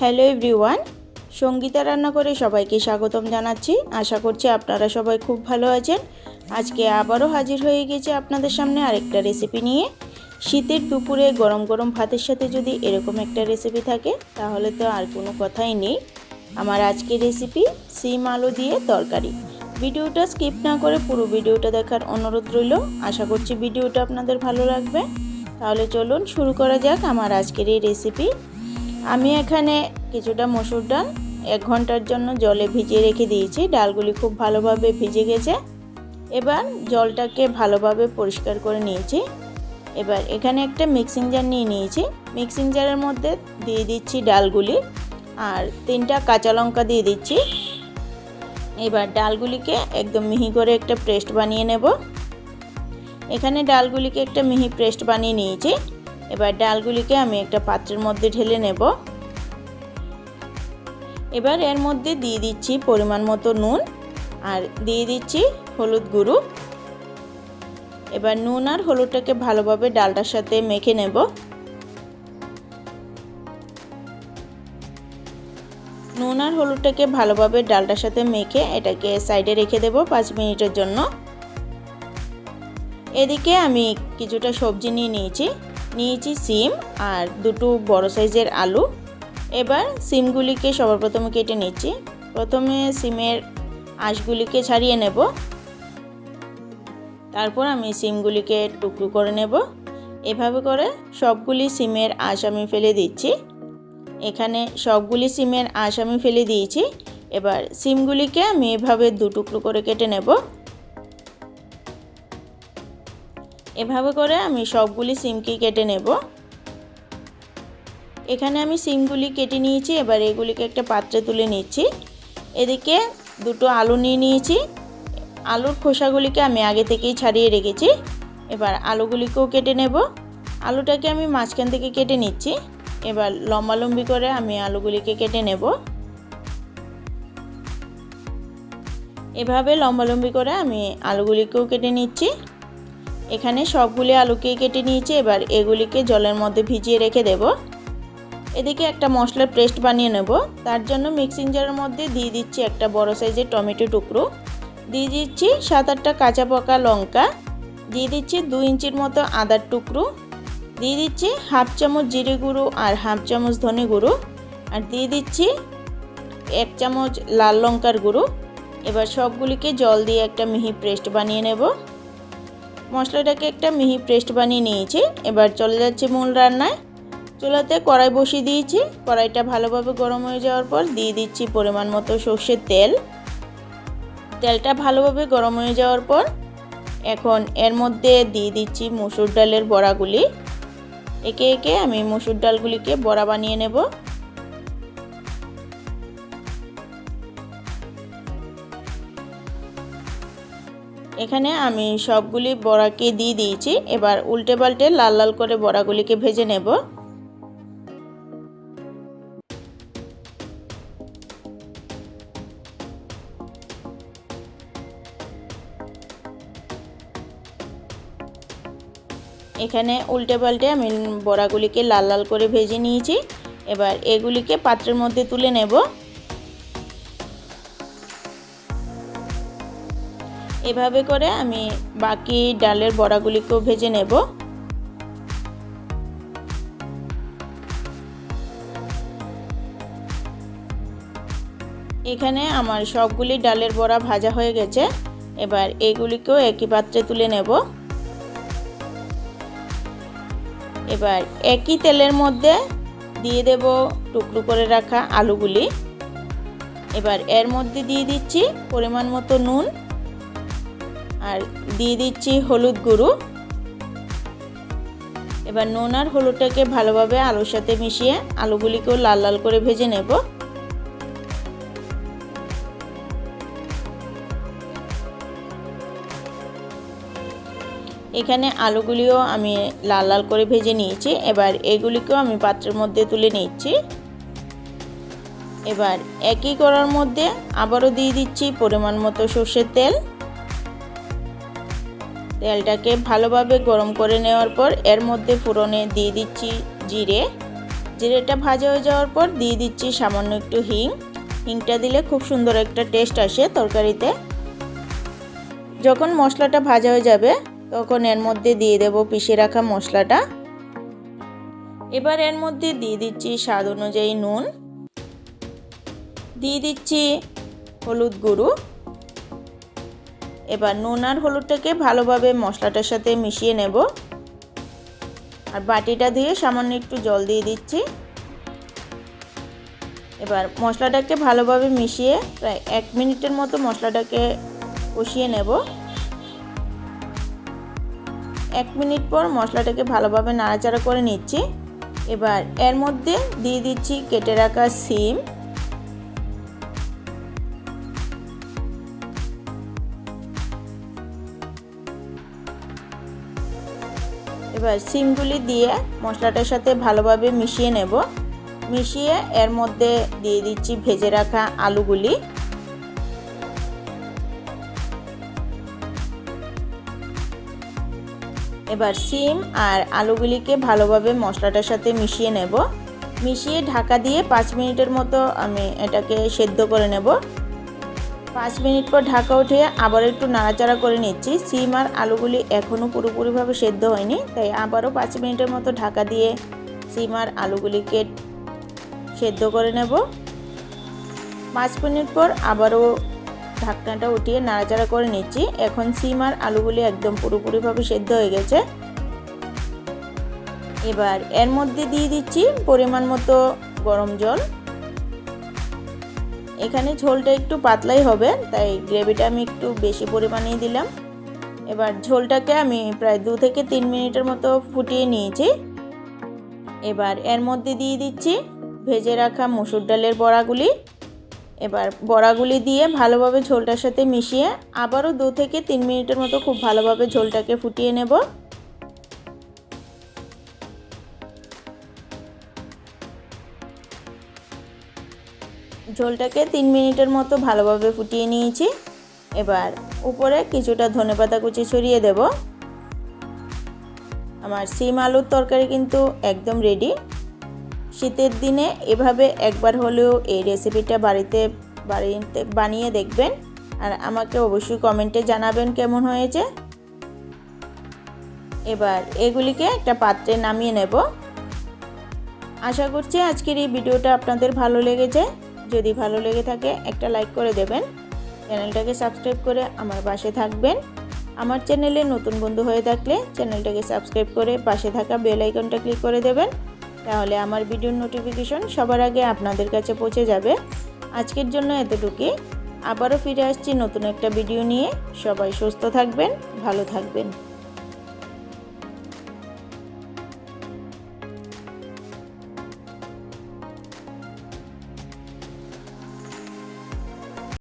Hello everyone, Sangeeta রান্না করে সবাইকে স্বাগতম জানাচ্ছি। আশা করছি আপনারা সবাই খুব ভালো আছেন। আজকে আবারও হাজির হয়ে গেছে আপনাদের সামনে আরেকটা রেসিপি নিয়ে। শীতের দুপুরে গরম গরম ভাতের সাথে যদি এরকম একটা রেসিপি থাকে, তাহলে তো আর কোনো কথাই নেই। আমার আজকের রেসিপি সিম আলু দিয়ে তরকারি। ভিডিওটা স্কিপ না করে পুরো ভিডিওটা দেখার অনুরোধ রইল। আশা করছি ভিডিওটা আপনাদের ভালো লাগবে। তাহলে চলুন শুরু করা যাক আমার আজকের এই রেসিপি আমি এখানে কিছুটা মসুর ডাল, এক ঘণ্টার জন্য জলে ভিজিয়ে রেখে দিয়েছি। ডালগুলি খুব ভালোভাবে ভিজে গেছে। এবার জলটাকে ভালোভাবে পরিষ্কার করে নিয়েছি। এবার এখানে একটা মিক্সিং জার নিয়ে নিয়েছি। মিক্সিং জারের মধ্যে দিয়ে দিচ্ছি ডালগুলি আর তিনটা কাঁচা লঙ্কা দিয়ে দিচ্ছি। এবার ডালগুলিকে একদম মিহি করে একটা পেস্ট বানিয়ে নেব। এখানে ডালগুলিকে একটা মিহি পেস্ট বানিয়ে নিয়েছি। এবার ডালগুলিকে আমি একটা পাত্রের মধ্যে ঢেলে নেব। এবার এর মধ্যে দিয়ে দিচ্ছি পরিমাণ মতো নুন আর দিয়ে দিচ্ছি হলুদ গুঁড়ো। এবার নুন আর হলুদটাকে ভালোভাবে ডালটার সাথে মেখে নেব। নুন আর হলুদটাকে ভালোভাবে ডালটার সাথে মেখে এটাকে সাইডে রেখে দেব পাঁচ মিনিটের জন্য। এদিকে আমি কিছুটা সবজি নিয়ে নিয়েছি। নিয়েছি সিম আর দুটো বড় সাইজের আলু। এবার সিমগুলিকে সবার প্রথমে কেটে নিচ্ছি। প্রথমে সিমের আঁশগুলিকে ছাড়িয়ে নেব। তারপর আমি সিমগুলিকে টুকরো করে নেব। এভাবে করে সবগুলি সিমের আঁশ আমি ফেলে দিচ্ছি। এখানে সবগুলি সিমের আঁশ আমি ফেলে দিয়েছি। এবার সিমগুলিকে আমি এভাবে দু টুকরো করে কেটে নেব। এভাবে করে আমি সবগুলি সিমকে কেটে নেব। এখানে আমি সিমগুলি কেটে নিয়েছি, এবার এগুলিকে একটা পাত্রে তুলে নিচ্ছি। এদিকে দুটো আলু নিয়ে নিয়েছি। আলুর খোসাগুলিকে আমি আগে থেকেই ছাড়িয়ে রেখেছি। এবার আলুগুলিকেও কেটে নেব। আলুটাকে আমি মাঝখান থেকে কেটে নিচ্ছি। এবার লম্বালম্বি করে আমি আলুগুলিকে কেটে নেব। এভাবে লম্বালম্বি করে আমি আলুগুলিকেও কেটে নিচ্ছি। এখানে সবগুলি আলুকে কেটে নিয়েছি, এবার এগুলিকে জলের মধ্যে ভিজিয়ে রেখে দেব। এদিকে একটা মশলার পেস্ট বানিয়ে নেব। তার জন্য মিক্সিং জারের মধ্যে দিয়ে দিচ্ছি একটা বড় সাইজের টমেটো টুকরো। দিয়ে দিচ্ছি সাত আটটা কাঁচা পাকা লঙ্কা। দিয়ে দিচ্ছি দু ইঞ্চির মতো আদার টুকরো। দিয়ে দিচ্ছি হাফ চামচ জিরে গুঁড়ো আর হাফ চামচ ধনে গুঁড়ো। আর দিয়ে দিচ্ছি এক চামচ লাল লঙ্কার গুঁড়ো। এবার সবগুলিকে জল দিয়ে একটা মিহি পেস্ট বানিয়ে নেব। মশলাটাকে একটা মিহি পেস্ট বানিয়ে নিয়েছি। এবার চলে যাচ্ছে মূল রান্নায়। চুলাতে কড়াই বসিয়ে দিয়েছি। কড়াইটা ভালোভাবে গরম হয়ে যাওয়ার পর দিয়ে দিচ্ছি পরিমাণ মতো সর্ষের তেল। তেলটা ভালোভাবে গরম হয়ে যাওয়ার পর এখন এর মধ্যে দিয়ে দিচ্ছি মুসুর ডালের বড়াগুলি। একে একে আমি মুসুর ডালগুলিকে বড়া বানিয়ে নেব। এখানে আমি সবগুলি বড়াকে দিয়ে দিয়েছি। এবার উল্টে পাল্টে লাল লাল করে বড়াগুলিকে ভেজে নেব। এখানে উল্টে পাল্টে আমি বড়াগুলিকে লাল লাল করে ভেজে নিয়েছি। এবার এগুলিকে পাত্রের মধ্যে তুলে নেব। এভাবে করে আমি বাকি ডালের বড়াগুলিকেও ভেজে নেব। এখানে আমার সবগুলি ডালের বড়া ভাজা হয়ে গেছে। এবার এগুলিকেও একই পাত্রে তুলে নেব। এবার একই তেলের মধ্যে দিয়ে দেব টুকরো করে রাখা আলুগুলি। এবার এর মধ্যে দিয়ে দিচ্ছি পরিমাণ মতো নুন। আর দিয়ে দিচ্ছি হলুদ গুঁড়ো। এবার নুন আর হলুদটাকে ভালোভাবে আলুর সাথে মিশিয়ে আলুগুলিকেও লাল লাল করে ভেজে নেব। এখানে আলুগুলিও আমি লাল লাল করে ভেজে নিয়েছি। এবার এগুলিকেও আমি পাত্রের মধ্যে তুলে নিচ্ছি। এবার একই করার মধ্যে আবারও দিয়ে দিচ্ছি পরিমাণ মতো সর্ষের তেল। তেলটাকে ভালোভাবে গরম করে নেওয়ার পর এর মধ্যে ফোড়নে দিয়ে দিচ্ছি জিরে। জিরেটা ভাজা হয়ে যাওয়ার পর দিয়ে দিচ্ছি সামান্য একটু হিং। হিংটা দিলে খুব সুন্দর একটা টেস্ট আসে তরকারিতে। যখন মশলাটা ভাজা হয়ে যাবে, তখন এর মধ্যে দিয়ে দেব পিষে রাখা মশলাটা। এবার এর মধ্যে দিয়ে দিচ্ছি স্বাদ অনুযায়ী নুন। দিয়ে দিচ্ছি হলুদ গুঁড়ো। এবার নুন আর হলুদটাকে ভালোভাবে মশলাটার সাথে মিশিয়ে নেব। আর বাটিটা দিয়ে সামান্য একটু জল দিয়ে দিচ্ছি। এবার মশলাটাকে ভালোভাবে মিশিয়ে প্রায় এক মিনিটের মতো মশলাটাকে কষিয়ে নেব। এক মিনিট পর মশলাটাকে ভালোভাবে নাড়াচাড়া করে নিচ্ছি। এবার এর মধ্যে দিয়ে দিচ্ছি কেটে রাখা সিম। এবার সিমগুলি দিয়ে মশলাটার সাথে ভালোভাবে মিশিয়ে নেব। মিশিয়ে এর মধ্যে দিয়ে দিচ্ছি ভেজে রাখা আলুগুলি। এবার সিম আর আলুগুলিকে ভালোভাবে মশলাটার সাথে মিশিয়ে নেব। মিশিয়ে ঢাকা দিয়ে পাঁচ মিনিটের মতো আমি এটাকে সেদ্ধ করে নেব। পাঁচ মিনিট পর ঢাকা উঠিয়ে আবার একটু নাড়াচাড়া করে নিচ্ছি। সিম আর আলুগুলি এখনও পুরোপুরিভাবে সেদ্ধ হয়নি, তাই আবারও পাঁচ মিনিটের মতো ঢাকা দিয়ে সিম আর আলুগুলিকে সেদ্ধ করে নেব। পাঁচ মিনিট পর আবারও ঢাকনাটা উঠিয়ে নাড়াচাড়া করে নিচ্ছি। এখন সিম আর আলুগুলি একদম পুরোপুরিভাবে সেদ্ধ হয়ে গেছে। এবার এর মধ্যে দিয়ে দিচ্ছি পরিমাণ মতো গরম জল। এখানে ঝোলটা একটু পাতলাই হবে, তাই গ্রেভিটা আমি একটু বেশি পরিমাণেই দিলাম। এবার ঝোলটাকে আমি প্রায় দু থেকে তিন মিনিটের মতো ফুটিয়ে নিয়েছি। এবার এর মধ্যে দিয়ে দিচ্ছি ভেজে রাখা মুসুর ডালের বড়াগুলি। এবার বড়াগুলি দিয়ে ভালোভাবে ঝোলটার সাথে মিশিয়ে আবারও দু থেকে তিন মিনিটের মতো খুব ভালোভাবে ঝোলটাকে ফুটিয়ে নেব। ঝোলটাকে তিন মিনিটের মতো ভালোভাবে ফুটিয়ে নিয়েছি। এবার উপরে কিছুটা ধনেপাতা কুচি ছড়িয়ে দেব। আমার সিম আলুর তরকারি কিন্তু একদম রেডি শীতের দিনে এভাবে একবার হলেও এই রেসিপিটা বাড়িতে বাড়িতে বানিয়ে দেখবেন। আর আমাকে অবশ্যই কমেন্টে জানাবেন কেমন হয়েছে। এবার এগুলিকে একটা পাত্রে নামিয়ে নেব। আশা করছি আজকের এই ভিডিওটা আপনাদের ভালো লেগেছে। যদি ভালো লেগে থাকে, একটা লাইক করে দেবেন। চ্যানেলটাকে সাবস্ক্রাইব করে আমার পাশে থাকবেন। আমার চ্যানেলে নতুন বন্ধু হয়ে থাকলে চ্যানেলটাকে সাবস্ক্রাইব করে পাশে থাকা বেল আইকনটা ক্লিক করে দেবেন। তাহলে আমার ভিডিওর নোটিফিকেশন সবার আগে আপনাদের কাছে পৌঁছে যাবে। আজকের জন্য এতটুকুই আবারও ফিরে আসছি নতুন একটা ভিডিও নিয়ে। সবাই সুস্থ থাকবেন, ভালো থাকবেন।